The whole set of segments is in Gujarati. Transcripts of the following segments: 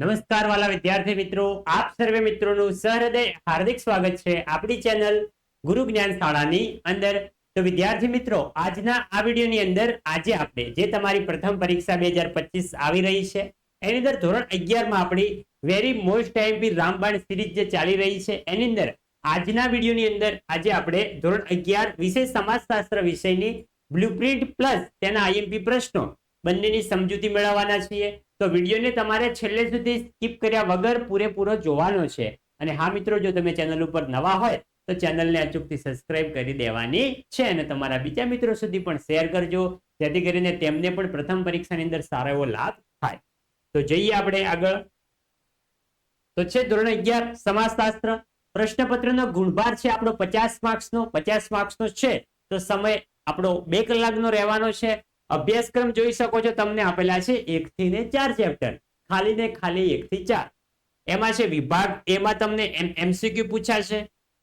નમસ્કાર વાલા વિદ્યાર્થી મિત્રો, આપ સર્વે મિત્રોનું સહૃદય હાર્દિક સ્વાગત છે આપણી ચેનલ ગુરુ જ્ઞાન શાળાની અંદર. તો વિદ્યાર્થી મિત્રો, આજના આ વિડીયોની અંદર આજે આપણે જે તમારી પ્રથમ પરીક્ષા બે આવી રહી છે, એની અંદર ધોરણ અગિયારમાં આપણી વેરી મોસ્ટ આઈએમપી રામબાણ સિરીઝ જે ચાલી રહી છે, એની અંદર આજના વિડીયોની અંદર આજે આપણે ધોરણ અગિયાર વિષય સમાજશાસ્ત્ર વિષયની બ્લુપ્રિન્ટ પ્લસ તેના આઈએમપી પ્રશ્નો બંનેની સમજૂતી મેળવવાના છીએ. તો વિડીયોને તમારે છેલ્લે સુધી સ્કીપ કર્યા વગર પૂરેપૂરો જોવાનો છે. અને હા મિત્રો, જો તમે ચેનલ ઉપર નવા હોય, તો ચેનલને અચૂકથી સબસ્ક્રાઇબ કરી દેવાની છે અને તમારા બીજા મિત્રો સુધી પણ શેર કરજો, જેથી કરીને તેમને પણ પ્રથમ પરીક્ષાની અંદર સારો એવો લાભ થાય. તો જઈએ આપણે આગળ. તો છે ધોરણ અગિયાર, સમાજશાસ્ત્ર. પ્રશ્નપત્રનો ગુણભાર છે આપણો પચાસ માર્ક્સનો પચાસ માર્ક્સનો છે, તો સમય આપણો બે કલાકનો રહેવાનો છે. અભ્યાસક્રમ જોઈ શકો છો, તમને આપેલા છે એક થી ને ચાર ચેપ્ટર ખાલી ને ખાલી એક થી ચાર. એમાં છે વિભાગ, એમાં તમને એમસીક્યુ પૂછાશે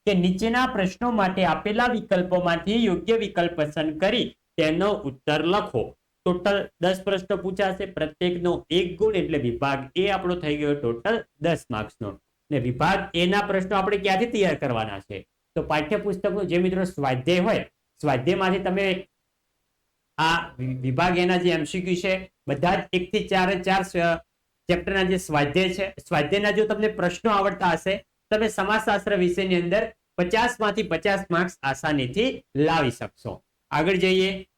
કે નીચેના પ્રશ્નો માટે આપેલા વિકલ્પોમાંથી યોગ્ય વિકલ્પ પસંદ કરી તેનો ઉત્તર લખો. ટોટલ દસ પ્રશ્નો પૂછાશે, પ્રત્યેકનો એક ગુણ એટલે વિભાગ એ આપણો થઈ ગયો ટોટલ દસ માર્ક્સનો ને વિભાગ એના પ્રશ્નો આપણે ક્યાંથી તૈયાર કરવાના છે? તો પાઠ્યપુસ્તકનું જે મિત્રો સ્વાધ્યાય હોય, સ્વાધ્યાયમાંથી તમે આ વિભાગ એના જે એમસીક્યુ છે, બધા જ એક થી ચાર ચાર ચેપ્ટરના જે સ્વાધ્યાય છે, સ્વાધ્યાયના જો તમને પ્રશ્નો આવડતા હશે, તમે સમાજશાસ્ત્ર વિષયની અંદર પચાસમાંથી પચાસ માર્ક્સ આસાનીથી લાવી શકશો. આગળ જઈએ.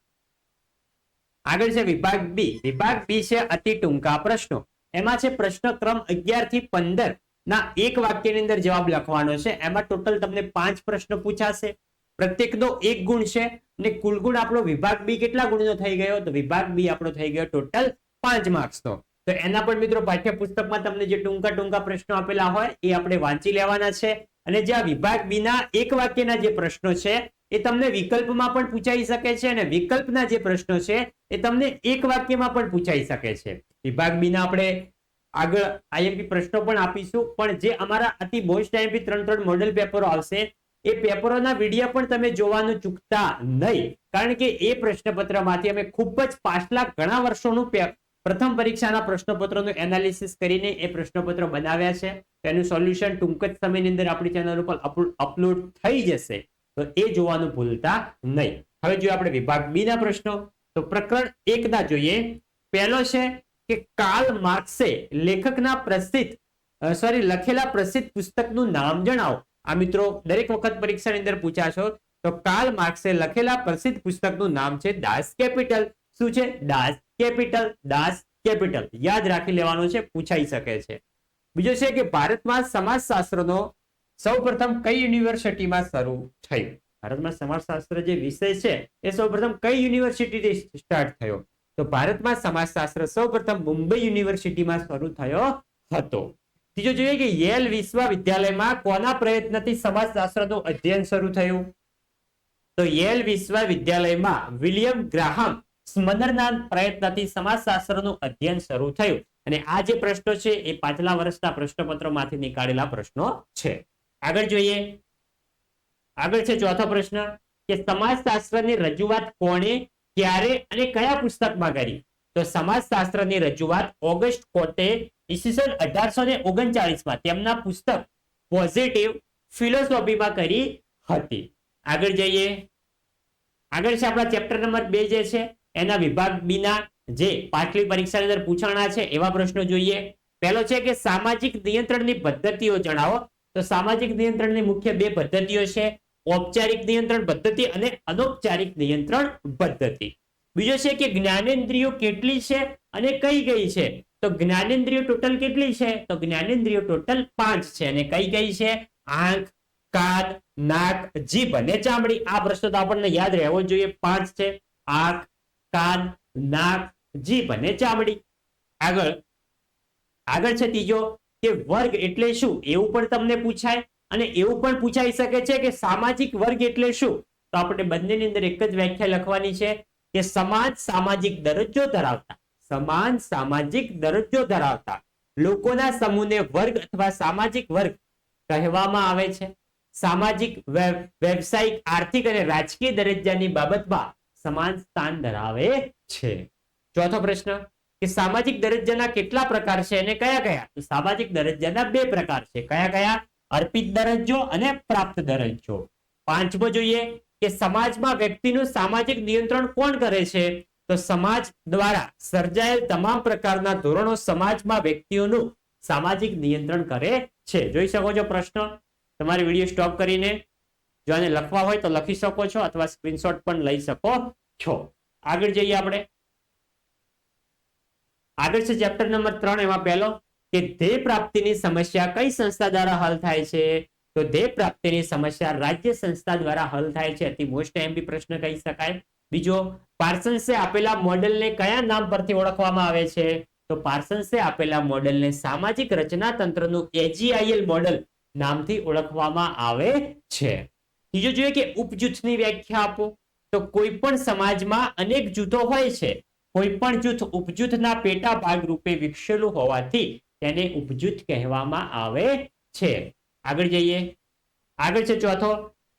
આગળ છે વિભાગ બી વિભાગ બી છે અતિ ટૂંકા પ્રશ્નો. એમાં છે પ્રશ્ન ક્રમ અગિયારથી પંદર ના એક વાક્યની અંદર જવાબ લખવાનો છે. એમાં ટોટલ તમને પાંચ પ્રશ્નો પૂછાશે. પ્રત્યેકનો એક ગુણ છે અને કુલ ગુણ આપણો વિભાગ બી કેટલા ગુણનો થઈ ગયો? તો વિભાગ બી આપણો થઈ ગયો ટોટલ પાંચ માર્ક્સનો તો એના પણ મિત્રો પાઠ્યપુસ્તકમાં તમને જે ટૂંકા ટૂંકા પ્રશ્નો આપેલા હોય એ આપણે વાંચી લેવાના છે અને જે આ વિભાગ બીના એક વાક્યના જે પ્રશ્નો છે એ તમને વિકલ્પમાં પણ પૂછાઈ શકે છે અને વિકલ્પના જે પ્રશ્નો છે એ તમને એક વાક્યમાં પણ પૂછાઈ શકે છે. વિભાગ બીના આપણે આગળ આઈએમપી પ્રશ્નો પણ આપીશું, પણ જે અમારા અતિ બોસ્ટ આઈએમપી ત્રણ ત્રણ મોડેલ પેપરો આવશે એ પેપરોના વીડિયો પણ તમે જોવાનું ચૂકતા નહીં. કારણ કે એ પ્રશ્નપત્રમાંથી અમે ખૂબ જ પાછલા ઘણા વર્ષોનું પ્રથમ પરીક્ષાના પ્રશ્નપત્રોનું એનાલિસિસ કરીને એ પ્રશ્નપત્ર બનાવ્યા છે. તેનું સોલ્યુશન ટૂંક જ સમયની અંદર આપણી ચેનલ ઉપર અપલોડ થઈ જશે. તો એ જોવાનું ભૂલતા નહીં. હવે જો આપણે વિભાગ બી ના પ્રશ્નો. તો પ્રકરણ એક ના જોઈએ. પહેલો છે કે કાલ માર્ક્સે લેખકના પ્રસિદ્ધ સોરી લખેલા પ્રસિદ્ધ પુસ્તકનું નામ જણાવો. આ મિત્રો, દરેક વખત પરીક્ષાની અંદર પૂછાશો, તો કાર્લ માર્ક્સે લખેલા પ્રસિદ્ધ પુસ્તકનું નામ છે દાસ કેપિટલ શું છે? દાસ કેપિટલ દાસ કેપિટલ યાદ રાખી લેવાનું છે, પૂછાઈ શકે છે. બીજો છે કે ભારતમાં સમાજશાસ્ત્રનો સૌપ્રથમ કઈ યુનિવર્સિટીમાં શરૂ થયું? ભારતમાં સમાજશાસ્ત્ર જે વિષય છે, એ સૌપ્રથમ કઈ યુનિવર્સિટીથી સ્ટાર્ટ થયો? તો ભારતમાં સમાજશાસ્ત્ર સૌપ્રથમ મુંબઈ યુનિવર્સિટીમાં શરૂ થયો હતો. ત્રીજો જોઈએ કે યેલ વિશ્વવિદ્યાલયમાં કોના પ્રયત્નથી સમાજશાસ્ત્રનું અધ્યયન શરૂ થયું? તો યેલ વિશ્વવિદ્યાલયમાં વિલિયમ ગ્રાહમ સ્મનરના પ્રયત્નથી સમાજશાસ્ત્રનું અધ્યયન શરૂ થયું. અને આ જે પ્રશ્નો છે, એ પાછલા વર્ષના પ્રશ્નપત્રોમાંથી નીકાળેલા પ્રશ્નો છે. આગળ જોઈએ. આગળ છે ચોથો પ્રશ્ન, કે સમાજશાસ્ત્રની રજૂઆત કોણે, ક્યારે અને કયા પુસ્તકમાં કરી? તો સમાજશાસ્ત્રની રજૂઆત ઓગસ્ટ કોટે ઈસવીસન અઢારસો ને ઓગણચાલીસમાં તેમના પુસ્તક પોઝિટિવ ફિલોસોફીમાં કરી હતી. આગળ જઈએ. આગળ છે આપણા ચેપ્ટર નંબર બે જે છે, એના વિભાગ બીના જે પાછલી પરીક્ષાની અંદર પૂછાણા છે, એવા પ્રશ્નો જોઈએ. પહેલો છે કે સામાજિક નિયંત્રણની પદ્ધતિઓ જણાવો. તો સામાજિક નિયંત્રણની મુખ્ય બે પદ્ધતિઓ છે, ઔપચારિક નિયંત્રણ પદ્ધતિ અને અનૌપચારિક નિયંત્રણ પદ્ધતિ. બીજો છે કે જ્ઞાનેન્દ્રિયો કેટલી છે અને કઈ કઈ છે? તો જ્ઞાનેન્દ્રિયો ટોટલ કેટલી છે? તો જ્ઞાનેન્દ્રિયો ટોટલ પાંચ છે. અને કઈ કઈ છે? આંખ, કાન, નાક, જીભ અને ચામડી. આ પ્રશ્ન તો આપણને યાદ રહેવો જોઈએ. પાંચ છે. આંખ, કાન, નાક, જીભ અને ચામડી. આગળ. આગળ છે ત્રીજો કે વર્ગ એટલે શું? એવું પણ તમને પૂછાય. અને એવું પણ પૂછાઈ શકે છે કે સામાજિક વર્ગ એટલે શું? તો આપણે બંનેની અંદર એક જ વ્યાખ્યા લખવાની છે કે સમાજ સામાજિક દરજ્જો ધરાવતા. સમાન સામાજિક દરજ્જો ધરાવતા લોકોના સમૂહને વર્ગ અથવા સામાજિક વર્ગ કહેવામાં આવે છે. સામાજિક વ્યવસાયિક, આર્થિક અને રાજકીય દરજ્જાની બાબતમાં સમાન સ્થાન ધરાવે છે. ચોથો પ્રશ્ન, કે સામાજિક દરજ્જાના કેટલા પ્રકાર છે અને કયા કયા? તો સામાજિક દરજ્જાના બે પ્રકાર છે. કયા કયા? અર્પિત દરજ્જો અને પ્રાપ્ત દરજ્જો. પાંચમો જોઈએ, કે સમાજમાં વ્યક્તિનું સામાજિક નિયંત્રણ કોણ કરે છે? તો સમાજ દ્વારા સર્જાયેલ તમામ પ્રકારના ધોરણો સમાજમાં વ્યક્તિઓનું સામાજિક નિયંત્રણ કરે છે. જોઈ શકો છો પ્રશ્ન? તમારી વીડિયો સ્ટોપ કરીને જો આને લખવા હોય તો લખી શકો છો અથવા સ્ક્રીનશોટ પણ લઈ શકો છો. આગળ જઈએ આપણે. આગળ છે ચેપ્ટર નંબર ત્રણ, એમાં પહેલો કે ધ્યેય પ્રાપ્તિની સમસ્યા કઈ સંસ્થા દ્વારા હલ થાય છે? તો ધ્યેય પ્રાપ્તિની સમસ્યા રાજ્ય સંસ્થા દ્વારા હલ થાય છે. અતિ મોસ્ટ એમપી પ્રશ્ન કહી શકાય. બીજો પાર્સન્સે આપેલા મોડેલને કયા નામ પરથી ઓળખવામાં આવે છે? તો પાર્સન્સે આપેલા મોડેલને સામાજિક રચના તંત્રનું એજીઆઈએલ મોડેલ નામથી ઓળખવામાં આવે છે. ત્રીજો જોઈએ કે ઉપજૂથની વ્યાખ્યા આપો. તો કોઈ પણ સમાજમાં અનેક જૂથો હોય છે. કોઈ પણ જૂથ ઉપજૂથના પેટા ભાગ રૂપે વિકસેલું હોવાથી તેને ઉપજૂથ કહેવામાં આવે છે. આગળ જઈએ. આગળ છે ચોથો.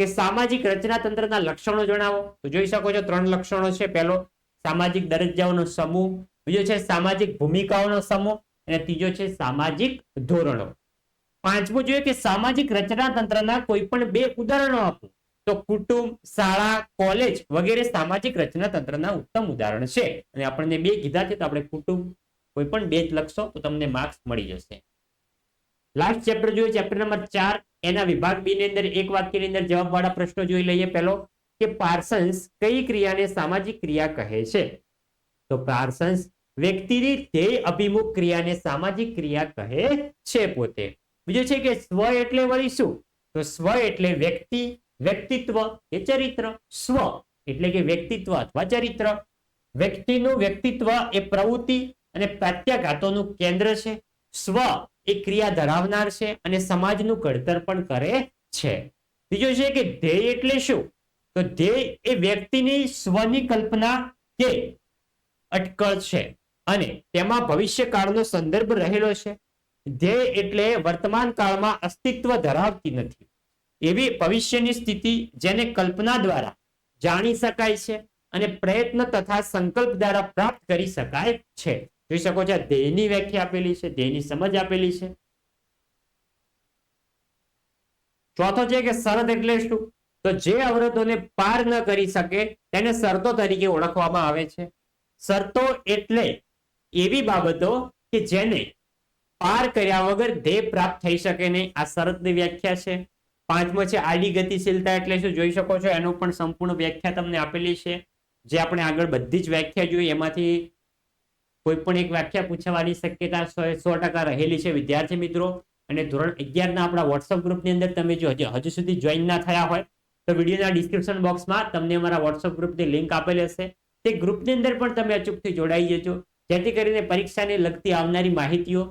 કે સામાજિક રચના તંત્રના લક્ષણો જણાવો? તો જોઈ શકો છો ત્રણ લક્ષણો છે. પહેલો, સામાજિક દરજ્જાઓનો સમૂહ. બીજો છે સામાજિક ભૂમિકાઓનો સમૂહ. અને ત્રીજો છે સામાજિક ધોરણો. પાંચમું જોઈએ કે સામાજિક રચના તંત્રના કોઈ પણ બે ઉદાહરણો આપો. તો કુટુંબ, શાળા, કોલેજ વગેરે સામાજિક રચના તંત્રના ઉત્તમ ઉદાહરણ છે. અને આપણને બે કીધા છે, તો આપણે કુટુંબ કોઈ પણ બે જ લખશો, તો તમને માર્ક્સ મળી જશે. લાસ્ટ ચેપ્ટર જોઈએ ચેપ્ટર નંબર ચાર, એના વિભાગ બી ની અંદર એક વાક્યની અંદર જવાબ વાળા પ્રશ્નો જોઈ લઈએ પહેલો, કે પાર્સન્સ કઈ ક્રિયાને સામાજિક ક્રિયા કહે છે? તો પાર્સન્સ વ્યક્તિની ધ્યેય અભિમુખ ક્રિયાને સામાજિક ક્રિયા કહે છે પોતે. બીજું છે કે સ્વ એટલે વળી શું? તો સ્વ એટલે વ્યક્તિ, વ્યક્તિત્વ એ ચરિત્ર. સ્વ એટલે કે વ્યક્તિત્વ અથવા ચરિત્ર. વ્યક્તિનું વ્યક્તિત્વ એ પ્રવૃત્તિ અને પ્રત્યાઘાતોનું કેન્દ્ર છે. સ્વ એ ક્રિયા ધરાવનાર છે અને સમાજનું ઘડતર પણ કરે છે. બીજો છે કે ધ્યેય એટલે શું? તો ધ્યેય એ વ્યક્તિની સ્વની કલ્પના કે અટકળ છે અને તેમાં ભવિષ્યકાળનો સંદર્ભ રહેલો છે. ધ્યેય એટલે વર્તમાન કાળમાં અસ્તિત્વ ધરાવતી નથી. એવી ભવિષ્યની સ્થિતિ જેને કલ્પના દ્વારા જાણી શકાય છે અને પ્રયત્ન તથા સંકલ્પ દ્વારા પ્રાપ્ત કરી શકાય છે. જોઈ શકો છો ધ્યેયની વ્યાખ્યા આપેલી છે ધ્યેયની સમજ આપેલી છે. ચોથો છે કે શરત એટલે શું? તો જે અવરોધોને પાર ન કરી શકે, તેને શરતો તરીકે ઓળખવામાં આવે છે. શરતો એટલે એવી બાબતો કે જેને પાર કર્યા વગર ધ્યેય પ્રાપ્ત થઈ શકે નહીં. આ શરતની વ્યાખ્યા છે. પાંચમો છે આડી ગતિશીલતા એટલે શું? જોઈ શકો છો, એનું પણ સંપૂર્ણ વ્યાખ્યા તમને આપેલી છે. જે આપણે આગળ બધી જ વ્યાખ્યા જોઈ, એમાંથી કોઈ પણ એક વ્યાખ્યા પૂછવાની શક્યતા સો ટકા રહેલી છે, વિદ્યાર્થી મિત્રો. અને ધોરણ અગિયારના આપણા વોટ્સઅપ ગ્રુપની અંદર તમે જો હજી, હજુ સુધી જોઈન ના થયા હોય, તો વિડીયોના ડિસ્ક્રિપ્શન બોક્સમાં તમને અમારા વોટ્સઅપ ગ્રુપની લિંક આપેલી હશે. તે ગ્રુપની અંદર પણ તમે અચૂકથી જોડાઈ જજો. જેથી કરીને પરીક્ષાને લગતી આવનારી માહિતીઓ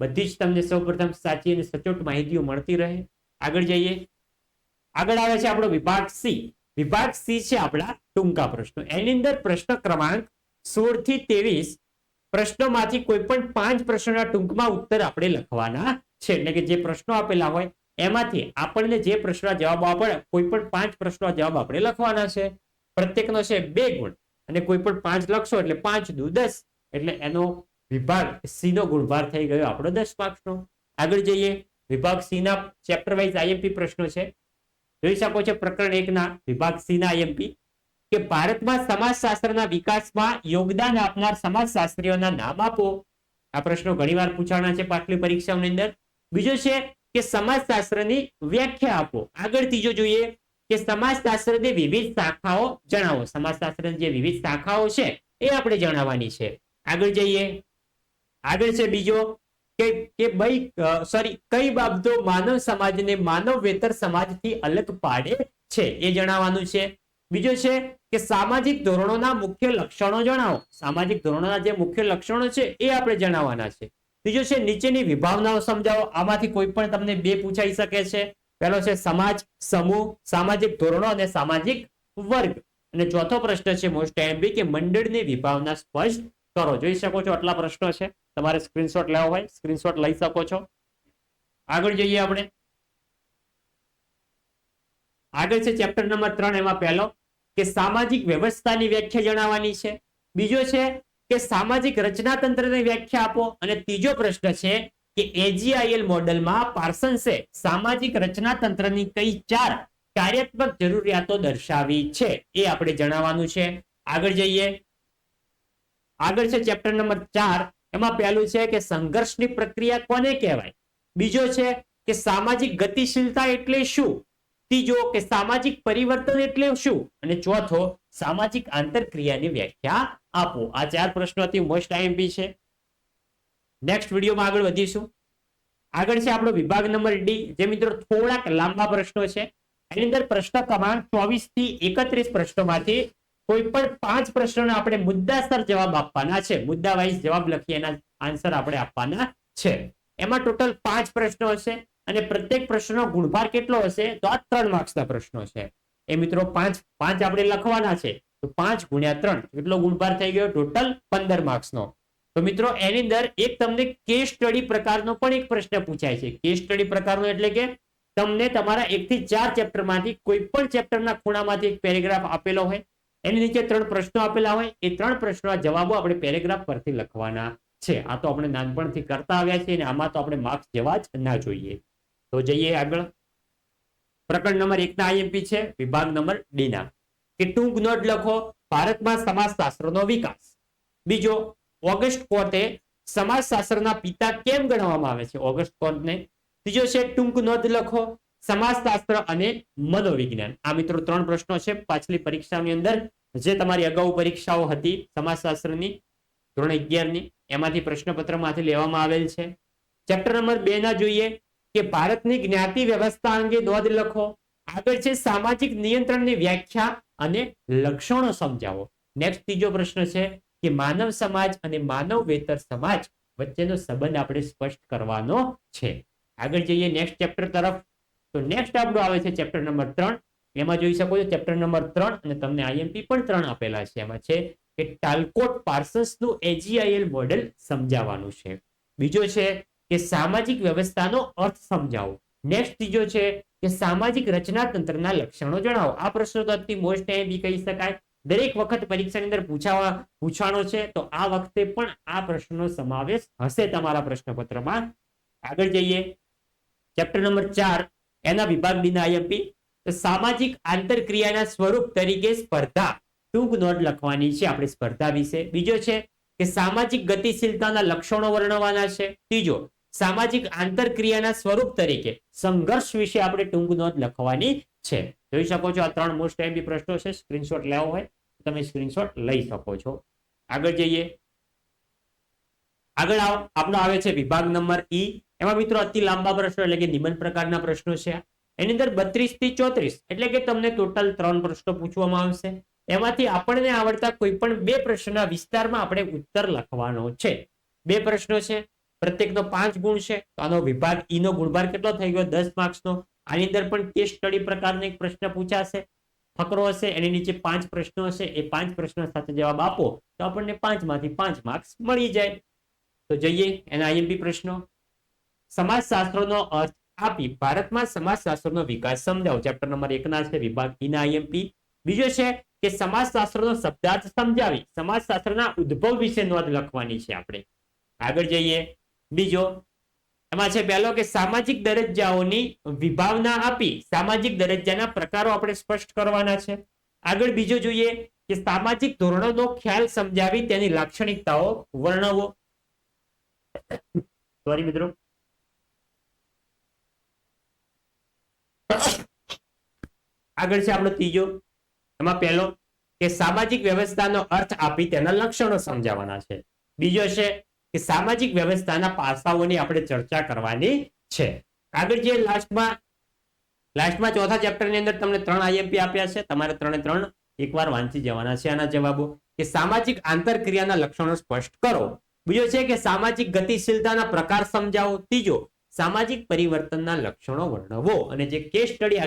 બધી જ તમને સૌપ્રથમ સાચી અને સચોટ માહિતીઓ મળતી રહે. આગળ જઈએ. આગળ આવે છે આપણો વિભાગ સી. વિભાગ સી છે આપણા ટૂંકા પ્રશ્નો. એની અંદર પ્રશ્ન ક્રમાંક સોળથી ત્રેવીસ પ્રશ્નોમાંથી કોઈ પણ પાંચ પ્રશ્નોના ટૂંકમાં ઉત્તર આપણે લખવાના છે. એટલે કે જે પ્રશ્નો આપેલા હોય, એમાંથી આપણને જે પ્રશ્નના જવાબ આપે, કોઈ પણ પાંચ પ્રશ્નો જવાબ આપણે લખવાના છે. પ્રત્યેકનો છે બે ગુણ. અને કોઈ પણ પાંચ લખશો એટલે પાંચ દુ દસ. એટલે એનો વિભાગ સી નો ગુણભાર થઈ ગયો આપણો દસ માર્ક્સનો. આગળ જઈએ. વિભાગ સી ના ચેપ્ટર વાઇઝ આઈએમપી પ્રશ્નો છે. જોઈ શકો છો પ્રકરણ એક ના વિભાગ સી ના આઈએમપી કે ભારતમાં સમાજશાસ્ત્રના વિકાસમાં યોગદાન આપનાર સમાજશાસ્ત્રીઓના નામ આપો. આ પ્રશ્નો ઘણીવાર પૂછાણા છે પાછલી પરીક્ષાઓની અંદર. બીજો છે કે સમાજશાસ્ત્રની વ્યાખ્યા આપો. આગળ ત્રીજો જોઈએ કે સમાજશાસ્ત્રની વિવિધ શાખાઓ જણાવો. સમાજશાસ્ત્રની જે વિવિધ શાખાઓ છે એ આપણે જણાવવાની છે. આગળ જઈએ. આગળ છે બીજો કે કે ભાઈ સોરી કઈ બાબતો માનવ સમાજને માનવ વેતર સમાજથી અલગ પાડે છે એ જણાવવાનું છે. બીજો છે કે સામાજિક ધોરણોના મુખ્ય લક્ષણો જણાવો. સામાજિક ધોરણોના જે મુખ્ય લક્ષણો છે એ આપણે જણાવવાના છે. ત્રીજો છે નીચેની વિભાવનાઓ સમજાવો. આમાંથી કોઈ પણ તમને બે પૂછાઈ શકે છે. પહેલો છે સમાજ, સમૂહ, સામાજિક ધોરણો અને સામાજિક વર્ગ. અને ચોથો પ્રશ્ન છે મોસ્ટ એમ્બી કે મંડળની વિભાવના સ્પષ્ટ કરો. જોઈ શકો છો આટલા પ્રશ્નો છે. તમારે સ્ક્રીનશોટ લેવો હોય. સ્ક્રીનશોટ લઈ શકો છો. આગળ જઈએ આપણે. આગળ છે ચેપ્ટર નંબર ત્રણ એમાં પહેલો. કે સામાજિક વ્યવસ્થાની વ્યાખ્યા જણાવવાની છે. બીજો છે કે સામાજિક રચનાતંત્રની વ્યાખ્યા આપો. અને ત્રીજો પ્રશ્ન છે કે એજીઆઈએલ મોડેલમાં પાર્સન્સે સામાજિક રચનાતંત્રની કઈ ચાર કાર્યાત્મક જરૂરિયાતો દર્શાવી છે એ આપણે જણાવવાનું છે. આગળ જઈએ. આગળ છે ચેપ્ટર નંબર ચાર. એમાં પહેલું છે કે સંઘર્ષની પ્રક્રિયા કોને કહેવાય? બીજો છે કે સામાજિક ગતિશીલતા એટલે શું? ત્રીજો કે સામાજિક પરિવર્તન એટલે શું? અને ચોથો, સામાજિક આંતરક્રિયાની વ્યાખ્યા આપો. આ ચાર પ્રશ્નો અતિ મોસ્ટ આઈએમપી છે. નેક્સ્ટ વિડીયોમાં આગળ વધીશું. આગળ છે આપણો વિભાગ નંબર ડી જે મિત્રો થોડાક લાંબા પ્રશ્નો છે. એની અંદર પ્રશ્ન ક્રમાંક ચોવીસથી એકત્રીસ પ્રશ્નોમાંથી કોઈ પણ પાંચ પ્રશ્નોના આપણે મુદ્દાસર જવાબ આપવાના છે. મુદ્દા વાઇઝ જવાબ લખી એના આન્સર આપણે આપવાના છે. એમાં ટોટલ પાંચ પ્રશ્નો હશે. અને પ્રત્યેક પ્રશ્નનો ગુણભાર કેટલો હશે? તો આ ત્રણ માર્ક્સના પ્રશ્નો છે. એ મિત્રો પાંચ પાંચ આપણે લખવાના છે. તો પાંચ ગુણ્યા ત્રણ, કેટલો ગુણભાર થઈ ગયો? ટોટલ પંદર માર્ક્સનો. તો મિત્રો એની અંદર એક તમને કેસ સ્ટડી પ્રકારનો પણ એક પ્રશ્ન પૂછાય છે. કેસ સ્ટડી પ્રકારનો એટલે કે તમને તમારા એક થી ચાર ચેપ્ટરમાંથી કોઈ પણ ચેપ્ટરના ખૂણામાંથી એક પેરેગ્રાફ આપેલો હોય, એની નીચે ત્રણ પ્રશ્નો આપેલા હોય, એ ત્રણ પ્રશ્નોના જવાબો આપણે પેરેગ્રાફ પરથી લખવાના છે. આ તો આપણે નાનપણથી કરતા આવ્યા છીએ અને આમાં તો આપણે માર્ક્સ જેવા જ ના જોઈએ. તો જઈએ આગળ. પ્રકરણ નંબર એક ના આઈએમપી છે, વિભાગ નંબર ડી ના. કે ટૂંક નોટ લખો, ભારતમાં સમાજશાસ્ત્રનો વિકાસ. બીજો, ઓગસ્ટ કોર્ટે સમાજશાસ્ત્રના પિતા કેમ ગણવામાં આવે છે? ઓગસ્ટ કોર્ટને. ત્રીજો છે, ટૂંક નોંધ લખો, સમાજશાસ્ત્ર અને મનોવિજ્ઞાન. આ મિત્રો ત્રણ પ્રશ્નો છે. પાછલી પરીક્ષાની અંદર જે તમારી અગાઉ પરીક્ષાઓ હતી, સમાજશાસ્ત્રની, ધોરણ અગિયારની, એમાંથી પ્રશ્નપત્રમાંથી લેવામાં આવેલ છે. ચેપ્ટર નંબર બે ના જોઈએ. કે ભારતની જ્ઞાતિ વ્યવસ્થા અંગે નોંધ લખો. આગળ છે સામાજિક નિયંત્રણની વ્યાખ્યા અને લક્ષણો સમજાવો. નેક્સ્ટ ત્રીજો પ્રશ્ન છે કે માનવ સમાજ અને માનવેતર સમાજ વચ્ચેનો સંબંધ આપણે સ્પષ્ટ કરવાનો છે. આગળ જઈએ નેક્સ્ટ ચેપ્ટર તરફ. તો નેક્સ્ટ આપણું આવે છે ચેપ્ટર નંબર ત્રણ. એમાં જોઈ શકો છો ચેપ્ટર નંબર ત્રણ અને તમને આઈએમપી પણ ત્રણ આપેલા છે. એમાં છે કે ટાલ્કોટ પાર્સન્સનું એજીઆઈએલ મોડેલ સમજાવવાનું છે. બીજો છે કે સામાજિક વ્યવસ્થાનો અર્થ સમજાવો. નેક્સ્ટ ત્રીજો છે કે સામાજિક રચનાતંત્રના લક્ષણો જણાવો. આ પ્રશ્નો તો અતિ મોસ્ટ બી કહી શકાય. દરેક વખત પરીક્ષાની અંદર પૂછાવા, પૂછાણો છે, તો આ વખતે પણ આ પ્રશ્નનો સમાવેશ હશે તમારા પ્રશ્નપત્રમાં. આગળ જઈએ. ચેપ્ટર નંબર ચાર, એના વિભાગ ડીના આઈએમપી સામાજિક આંતરક્રિયાના સ્વરૂપ તરીકે સ્પર્ધા. ટૂંક નોટ લખવાની છે આપણે સ્પર્ધા વિશે. બીજો છે કે સામાજિક ગતિશીલતાના લક્ષણો વર્ણવવાના છે. ત્રીજો સામાજિક આંતરક્રિયાના સ્વરૂપ તરીકે સંઘર્ષ વિશે આપણે ટૂંક નોંધ લખવાની છે. જોઈ શકો છો આ ત્રણ મોસ્ટ એમપી પ્રશ્નો છે. સ્ક્રીનશોટ લેવો હોય તમે સ્ક્રીનશોટ લઈ શકો છો. આગળ જઈએ. આગળ આપણો આવે છે વિભાગ નંબર ઈ એમાં મિત્રો અતિ લાંબા પ્રશ્નો એટલે કે નિબંધ પ્રકારના પ્રશ્નો છે. એની અંદર બત્રીસથી ચોત્રીસ એટલે કે તમને ટોટલ ત્રણ પ્રશ્નો પૂછવામાં આવશે. એમાંથી આપણને આવડતા કોઈ પણ બે પ્રશ્નના વિસ્તારમાં આપણે ઉત્તર લખવાનો છે. બે પ્રશ્નો છે. પ્રત્યેકનો પાંચ ગુણ છે, તો આનો વિભાગ ઈ નો ગુણભાર કેટલો થઈ ગયો? દસ માર્ક્સનો આની અંદર પણ કેસ સ્ટડી પ્રકારનો એક પ્રશ્ન પૂછાશે. ફકરો હશે, એની નીચે પાંચ પ્રશ્નો હશે. એ પાંચ પ્રશ્નો સાથે જવાબ આપો, તો આપણને પાંચમાંથી પાંચ માર્ક્સ મળી જાય. તો જઈએ એના આઈએમપી પ્રશ્નો. સમાજશાસ્ત્રનો અર્થ આપી ભારતમાં સમાજશાસ્ત્રનો વિકાસ સમજાવો. ચેપ્ટર નંબર એકના છે, વિભાગ ઈના ના આઈએમપી બીજો છે કે સમાજશાસ્ત્રનો શબ્દાર્થ સમજાવી. સમાજશાસ્ત્રના ઉદ્ભવ વિશે નોંધ લખવાની છે આપણે. આગળ જઈએ. બીજો, એમાં છે પહેલો કે સામાજિક દરજ્જાઓની વિભાવના આપી સામાજિક દરજ્જાના પ્રકારો આપણે સ્પષ્ટ કરવાના છે. આગળ બીજો જોઈએ કે સામાજિક ધોરણોનો ખ્યાલ સમજાવી તેની લાક્ષણિકતાઓ વર્ણવો. સોરી મિત્રો. આગળ છે આપણો ત્રીજો. એમાં પહેલો કે સામાજિક વ્યવસ્થાનો અર્થ આપી તેના લક્ષણો સમજાવવાના છે. બીજો છે કે સામાજિક વ્યવસ્થાના પાસાઓની આપણે ચર્ચા કરવાની છે. આગળ જે લાસ્ટમાં લાસ્ટમાં ચોથા ચેપ્ટરની અંદર તમને ત્રણ આઈએમપી આપ્યા છે. તમારે ત્રણે ત્રણ એકવાર વાંચી જવાના છે આના જવાબો. કે સામાજિક આંતરક્રિયાના લક્ષણો સ્પષ્ટ કરો. બીજો છે કે સામાજિક ગતિશીલતાના પ્રકાર સમજાવો. ત્રીજો, સામાજિક પરિવર્તનના લક્ષણો વર્ણવો. અને જે કેસ સ્ટડી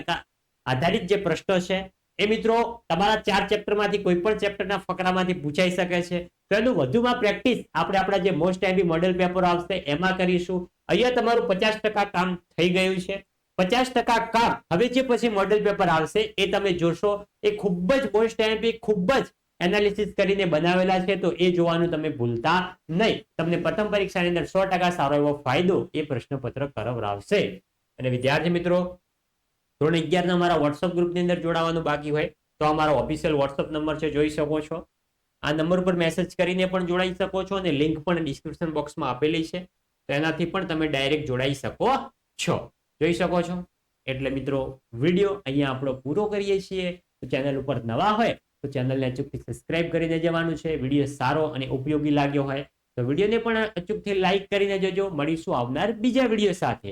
આધારિત જે પ્રશ્નો છે એ મિત્રો, તમારા ચાર ચેપ્ટરમાંથી કોઈ પણ ચેપ્ટરના ફકરામાંથી પૂછાઈ શકે છે. તો એનું વધુમાં પ્રેક્ટિસ આપણે આપણા જે મોસ્ટ આઈબી મોડેલ પેપર આવશે, એમાં કરીશું. અહીંયા તમારું પચાસ કામ થઈ ગયું છે. પચાસ કામ હવે જે પછી મોડેલ પેપર આવશે, એ તમે જોશો, એ ખૂબ જ મોસ્ટ આઈબી ખૂબ જ એનાલિસિસ કરીને બનાવેલા છે, તો એ જોવાનું તમે ભૂલતા નહીં. તમને પ્રથમ પરીક્ષાની અંદર સો સારો એવો ફાયદો એ પ્રશ્નપત્ર કરાવરાવશે અને વિદ્યાર્થી મિત્રો ધોરણ અગિયારના અમારા વોટ્સઅપ ગ્રુપની અંદર જોડાવાનું બાકી હોય, તો અમારો ઓફિશિયલ વોટ્સઅપ નંબર છે, જોઈ શકો છો. આ નંબર પર મેસેજ કરીને પણ જોડાઈ શકો છો અને લિંક પણ ડિસ્ક્રિપ્શન બોક્સમાં આપેલી છે. તો એનાથી પણ તમે ડાયરેક્ટ જોડાઈ શકો છો. જોઈ શકો છો? એટલે મિત્રો વીડિયો અહીંયા આપણો પૂરો કરીએ છીએ. તો ચેનલ ઉપર નવા હોય, તો ચેનલને અચૂકથી સબસ્ક્રાઇબ કરીને જવાનું છે. વીડિયો સારો અને ઉપયોગી લાગ્યો હોય, તો વિડીયોને પણ અચૂકથી લાઇક કરીને જજો. મળીશું આવનાર બીજા વીડિયો સાથે.